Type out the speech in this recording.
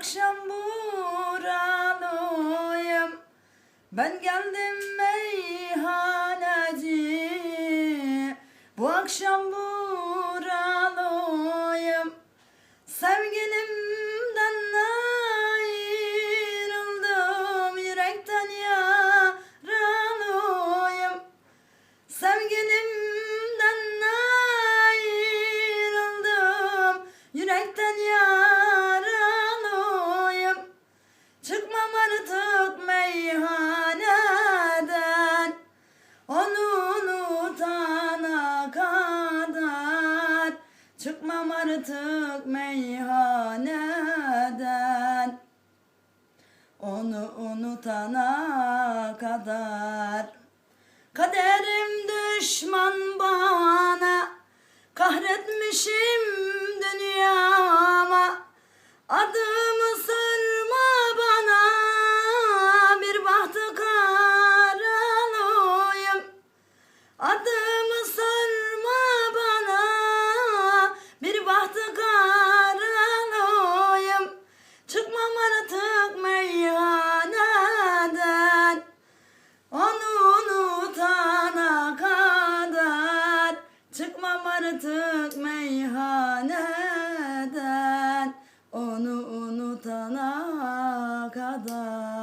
akşam buralıyım Ben geldim meyhaneci. Bu akşam buralıyım artık meyhaneden Onu unutana kadar. Çıkmam artık meyhaneden Onu unutana kadar. Kaderim düşman Adımı sorma bana bir bahtı karanlığım Çıkmam artık meyhaneden Onu unutana kadar. Çıkmam artık meyhaneden Onu unutana kadar.